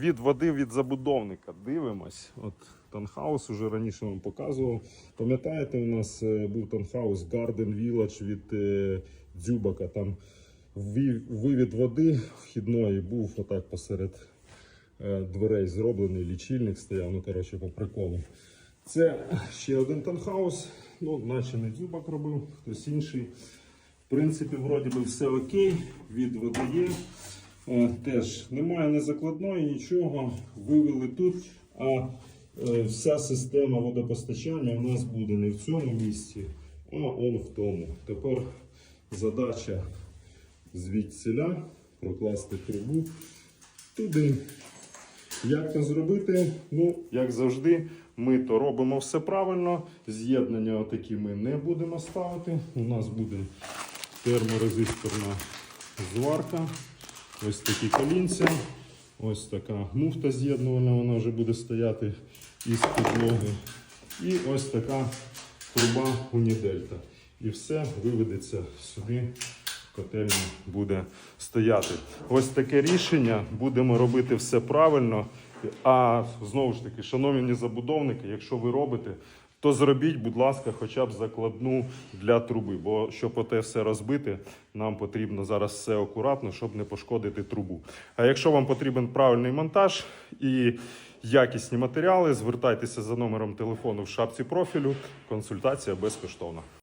від води від забудовника. Дивимось. От танхаус уже раніше вам показував. Пам'ятаєте, у нас е, був танхаус Garden Village від е, Дзюбака. Там ві- вивід води вхідної був отак посеред е, дверей зроблений, лічильник стояв, ну коротше, по приколу. Це ще один танхаус, ну, наче не дзюбак робив, хтось інший. В принципі, вроді би все окей, від води є. Е, Теж немає незакладної, нічого. Вивели тут, а е, вся система водопостачання у нас буде не в цьому місці, а он в тому. Тепер задача звідсіля прокласти трубу туди. Як це зробити? Ну, як завжди, ми то робимо все правильно. З'єднання отакі ми не будемо ставити. У нас буде терморезисторна зварка. Ось такі колінця. Ось така муфта з'єднувальна, вона вже буде стояти із підлоги. І ось така труба унідельта. І все виведеться сюди котельня буде стояти. Ось таке рішення. Будемо робити все правильно. А знову ж таки, шановні забудовники, якщо ви робите, то зробіть, будь ласка, хоча б закладну для труби. Бо щоб оте все розбити, нам потрібно зараз все акуратно, щоб не пошкодити трубу. А якщо вам потрібен правильний монтаж і якісні матеріали, звертайтеся за номером телефону в шапці профілю. Консультація безкоштовна.